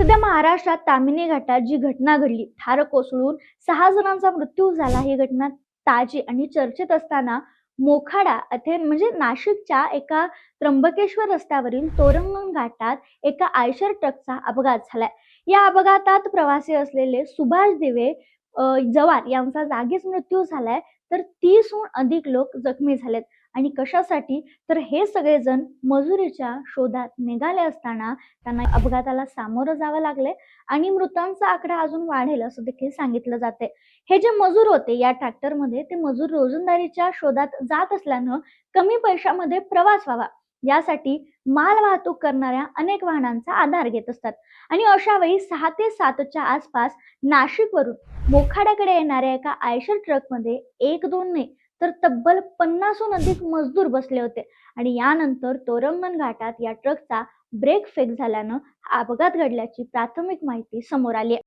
सध्या महाराष्ट्रात तामिनी घाटात जी घटना घडली थार कोसळून सहा जणांचा मृत्यू झाला. ही घटना ताजी आणि चर्चेत असताना मोखाडा अथे म्हणजे नाशिकच्या एका त्र्यंबकेश्वर रस्त्यावरील तोरंगण घाटात एका आयशर ट्रकचा अपघात झालाय. या अपघातात प्रवासी असलेले सुभाष दिवे जवार जवान यांचा जागीच मृत्यू झालाय तर तीसहून अधिक लोक जखमी झालेत. आणि कशासाठी? तर हे सगळेजण मजुरीच्या शोधात निघाले असताना त्यांना अपघाताला सामोरं जावं लागले आणि मृतांचा आकडा अजून वाढेल असं देखील सांगितलं जाते हे जे मजूर होते या ट्रॅक्टरमध्ये ते मजूर रोजंदारीच्या शोधात जात असल्यानं कमी पैशामध्ये प्रवास व्हावा. यासाठी माल वाहतूक करणाऱ्या अनेक वाहनांचा आधार घेत असतात. आणि अशा वेळी सहा ते सातच्या आसपास नाशिकवरून मोखाड्याकडे येणाऱ्या एका आयशर ट्रकमध्ये एक दोन नाही तर तब्बल पन्नासहून अधिक मजदूर बसले होते. आणि यानंतर तोरंगण घाटात या ट्रकचा ब्रेक फेक झाल्यानं अपघात घडल्याची प्राथमिक माहिती समोर आली आहे.